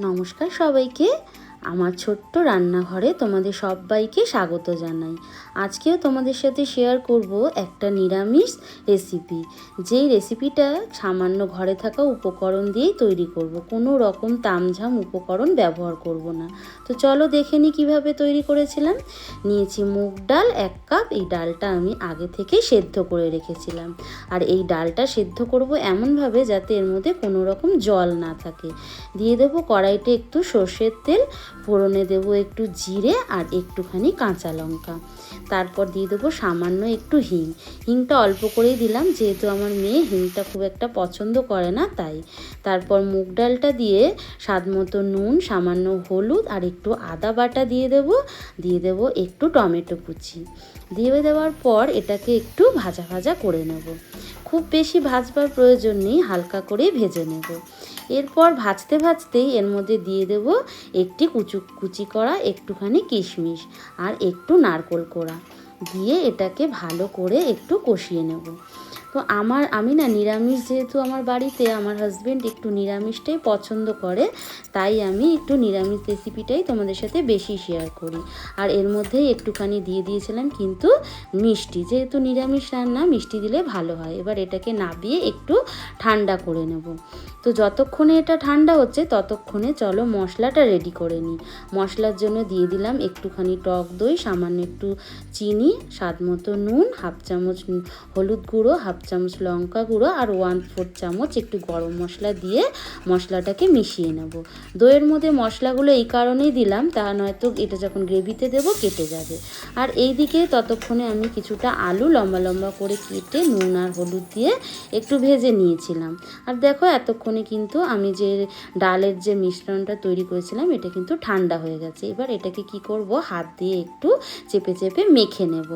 নমস্কার সবাইকে। আমার ছোট্ট রান্নাঘরে তোমাদের সবাইকে স্বাগত জানাই। আজকেও তোমাদের সাথে শেয়ার করব একটা নিরামিষ রেসিপি যেই রেসিপিটা সামান্য ঘরে থাকা উপকরণ দিয়েই তৈরি করব। কোনো রকম তামঝাম উপকরণ ব্যবহার করব না। তো চলো দেখে নিই কীভাবে তৈরি করেছিলাম। নিয়েছি মুগ ডাল এক কাপ, এই ডালটা আমি আগে থেকেই সেদ্ধ করে রেখেছিলাম। আর এই ডালটা সেদ্ধ করব এমনভাবে যাতে এর মধ্যে কোনো রকম জল না থাকে। দিয়ে দেবো কড়াইতে একটু সর্ষের তেল ফোড়নে দেবো একটু জিরে আর একটুখানি কাঁচা লঙ্কা। তারপর দিয়ে দেবো সামান্য একটু হিং। হিংটা অল্প করেই দিলাম, যেহেতু আমার মেয়ে হিংটা খুব একটা পছন্দ করে না, তাই। তারপর মুগ ডালটা দিয়ে স্বাদ মতো নুন, সামান্য হলুদ আর একটু আদা বাটা দিয়ে দেব। দিয়ে দেব একটু টমেটো কুচি। দিয়ে দেওয়ার পর এটাকে একটু ভাজা ভাজা করে নেব। খুব বেশি ভাজবার প্রয়োজন নেই, হালকা করে ভেজে নেব। এরপর ভাজতে ভাজতেই এর মধ্যে দিয়ে দেব একটি কুচু, কুচি করা একটুখানি কিশমিশ আর একটু নারকোল কোড়া। দিয়ে এটাকে ভালো করে একটু কষিয়ে নেব। তো আমার, আমি না নিরামিষ যেহেতু আমার বাড়িতে, আমার হাজব্যান্ড একটু নিরামিষটাই পছন্দ করে, তাই আমি একটু নিরামিষ রেসিপিটাই তোমাদের সাথে বেশি শেয়ার করি। আর এর মধ্যেই একটুখানি দিয়ে দিয়েছিলাম কিন্তু মিষ্টি, যেহেতু নিরামিষ রান্না, মিষ্টি দিলে ভালো হয়। এবার এটাকে নাবিয়ে একটু ঠান্ডা করে নেব। তো যতক্ষণে এটা ঠান্ডা হচ্ছে, ততক্ষণে চলো মশলাটা রেডি করে নিই। মশলার জন্য দিয়ে দিলাম একটুখানি টক দই, সামান্য একটু চিনি, স্বাদ মতো নুন, হাফ চামচ হলুদ গুঁড়ো, হাফ চামচ লঙ্কা গুঁড়ো আর ওয়ান ফোর চামচ একটু গরম মশলা দিয়ে মশলাটাকে মিশিয়ে নেব। দইয়ের মধ্যে মশলাগুলো এই কারণেই দিলাম, তা নয়তো এটা যখন গ্রেভিতে দেব কেটে যাবে। আর এই দিকে ততক্ষণে আমি কিছুটা আলু লম্বা লম্বা করে কেটে নুন আর হলুদ দিয়ে একটু ভেজে নিয়েছিলাম। আর দেখো এতক্ষণে কিন্তু আমি যে ডালের যে মিশ্রণটা তৈরি করেছিলাম, এটা কিন্তু ঠান্ডা হয়ে গেছে। এবার এটাকে কি করব? হাত দিয়ে একটু চেপে চেপে মেখে নেব।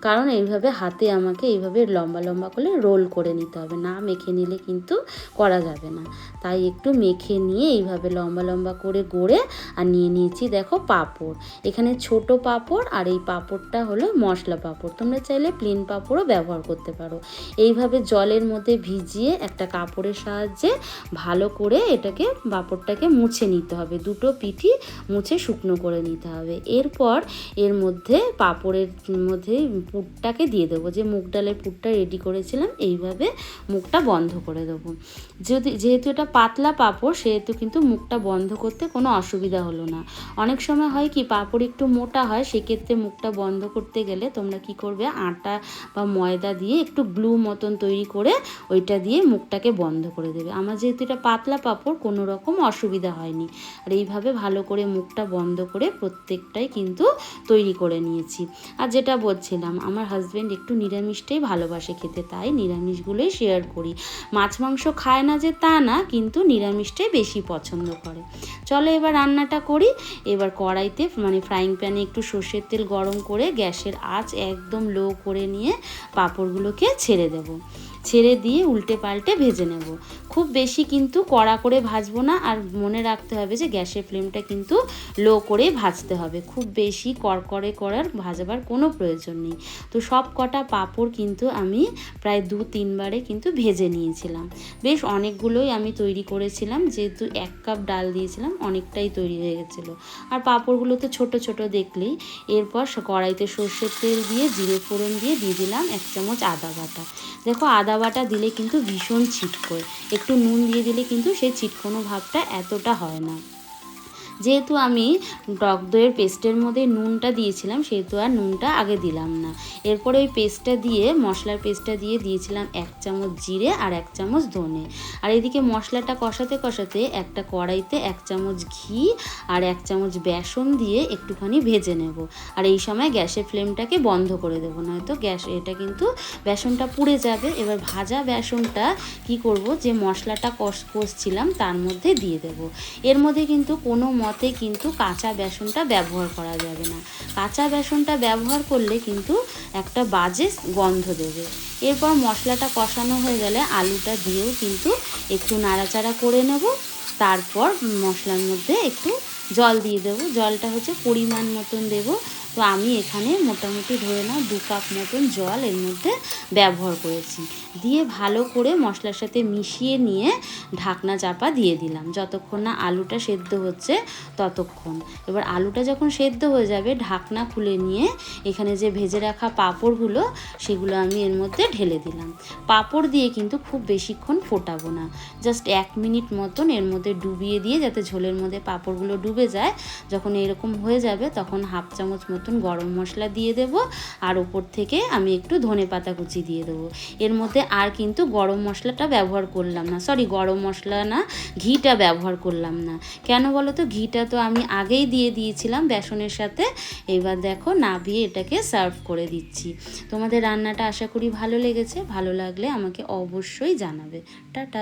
কারণ এইভাবে হাতে আমাকে এইভাবে লম্বা লম্বা করে রোল করে নিতে হবে। না মেখে নিলে কিন্তু করা যাবে না। তাই একটু মেখে নিয়ে এইভাবে লম্বা লম্বা করে গড়ে আর নিয়ে নিয়েছি দেখো পাঁপড়। এখানে ছোট পাঁপড় আর এই পাঁপড়টা হলো মশলা পাঁপড়। তোমরা চাইলে প্লেন পাঁপড়ও ব্যবহার করতে পারো। এইভাবে জলের মধ্যে ভিজিয়ে একটা কাপড়ের সাহায্যে ভালো করে এটাকে পাঁপড়টাকে মুছে নিতে হবে। দুটো পিঠি মুছে শুকনো করে নিতে হবে। এরপর এর মধ্যে পাঁপড়ের মধ্যে পুরটাকে দিয়ে দেবো। যে মুগ ডালের পুরটা রেডি করেছিলাম এইভাবে মুখটা বন্ধ করে দেবো। যদি যেহেতু এটা পাতলা পাঁপড়, সেহেতু কিন্তু মুখটা বন্ধ করতে কোনো অসুবিধা হলো না। অনেক সময় হয় কি, পাঁপড় একটু মোটা হয়, সেক্ষেত্রে মুখটা বন্ধ করতে গেলে তোমরা কি করবে, আটা বা ময়দা দিয়ে একটু গ্লু মতন তৈরি করে ওইটা দিয়ে মুখটাকে বন্ধ করে দেবে। আমার যেহেতু এটা পাতলা পাঁপড়, কোনো রকম অসুবিধা হয়নি। আর এইভাবে ভালো করে মুখটা বন্ধ করে প্রত্যেকটাই কিন্তু তৈরি করে নিয়েছি। আর যেটা বলছিলাম, আমার হাজব্যান্ড একটু নিরামিষটাই ভালোবাসে খেতে, তাই নিরামিষগুলোই শেয়ার করি। মাছ, মাংস খায় না যে তা না, কিন্তু নিরামিষটাই বেশি পছন্দ করে। চলো এবার রান্নাটা করি। এবার কড়াইতে মানে ফ্রাইং প্যানে একটু সর্ষের তেল গরম করে গ্যাসের আঁচ একদম লো করে নিয়ে পাঁপড়গুলোকে ছেড়ে দেবো। ছেড়ে দিয়ে উল্টে পাল্টে ভেজে নেব। খুব বেশি কিন্তু কড়া করে ভাজবো না আর মনে রাখতে হবে যে গ্যাসের ফ্লেমটা কিন্তু লো করে ভাজতে হবে। খুব বেশি কড়কড়ে করার ভাজাবার কোনো প্রয়োজন নেই। তো সব কটা পাঁপড় কিন্তু আমি প্রায় দু তিনবারে কিন্তু ভেজে নিয়েছিলাম। বেশ অনেকগুলোই আমি তৈরি করেছিলাম, যেহেতু এক কাপ ডাল দিয়েছিলাম, অনেকটাই তৈরি হয়ে গেছিল। আর পাঁপড়গুলো তো ছোট ছোট দেখলেই। এরপর কড়াইতে সর্ষের তেল দিয়ে, জিরে ফোড়ন দিয়ে দিয়ে দিলাম এক চামচ আদা বাটা। দেখো আদা বাটা দিলে কিন্তু ভীষণ ছিটকোয়। একটু নুন দিয়ে দিলে কিন্তু সেই ছিটকোনো ভাবটা এতটা হয় না। যেহেতু আমি টক দইয়ের পেস্টের মধ্যে নুনটা দিয়েছিলাম, সেহেতু আর নুনটা আগে দিলাম না। এরপরে ওই পেস্টটা দিয়ে, মশলার পেস্টটা দিয়ে দিয়েছিলাম এক চামচ জিরে আর এক চামচ ধনে। আর এদিকে মশলাটা কষাতে কষাতে একটা কড়াইতে এক চামচ ঘি আর এক চামচ বেসন দিয়ে একটুখানি ভেজে নেব। আর এই সময় গ্যাসের ফ্লেমটাকে বন্ধ করে দেবো, নয়তো গ্যাস, এটা কিন্তু বেসনটা পুড়ে যাবে। এবার ভাজা বেসনটা কি করব, যে মশলাটা কষ, কষছিলাম তার মধ্যে দিয়ে দেব। এর মধ্যে কিন্তু কোনো মতে কিন্তু কাঁচা বেসনটা ব্যবহার করা যাবে না। কাঁচা বেসনটা ব্যবহার করলে কিন্তু একটা বাজে গন্ধ দেবে। এরপর মশলাটা কষানো হয়ে গেলে আলুটা দিয়েও কিন্তু একটু নাড়াচাড়া করে নেব। তারপর মশলার মধ্যে একটু জল দিয়ে দেবো। জলটা হচ্ছে পরিমাণ মতন দেব। তো আমি এখানে মোটামুটি ধরে নাও দু কাপ মতন জল এর মধ্যে ব্যবহার করেছি। দিয়ে ভালো করে মশলার সাথে মিশিয়ে নিয়ে ঢাকনা চাপা দিয়ে দিলাম। যতক্ষণ না আলুটা সেদ্ধ হচ্ছে ততক্ষণ। এবার আলুটা যখন সেদ্ধ হয়ে যাবে, ঢাকনা খুলে নিয়ে এখানে যে ভেজে রাখা পাঁপড়গুলো, সেগুলো আমি এর মধ্যে ঢেলে দিলাম। পাঁপড় দিয়ে কিন্তু খুব বেশিক্ষণ ফোটাবো না। জাস্ট এক মিনিট মতন এর মধ্যে ডুবিয়ে দিয়ে যাতে ঝোলের মধ্যে পাঁপড়গুলো ডুবে যায়, যখন এরকম হয়ে যাবে তখন হাফ চামচ মতন গরম মশলা দিয়ে দেব, আর ওপর থেকে আমি একটু ধনে পাতা কুচি দিয়ে দেবো। এর মধ্যে আর কিন্তু গরম মশলাটা ব্যবহার করলাম না। সরি গরম মশলা না, ঘিটা ব্যবহার করলাম না। কেন বলো তো ঘিটা তো আমি আগেই দিয়ে দিয়েছিলাম বেসনের সাথে। এবার দেখো নাভিয়ে এটাকে সার্ভ করে দিচ্ছি। তোমাদের রান্নাটা আশা করি ভালো লেগেছে। ভালো লাগলে আমাকে অবশ্যই জানাবে। টাটা।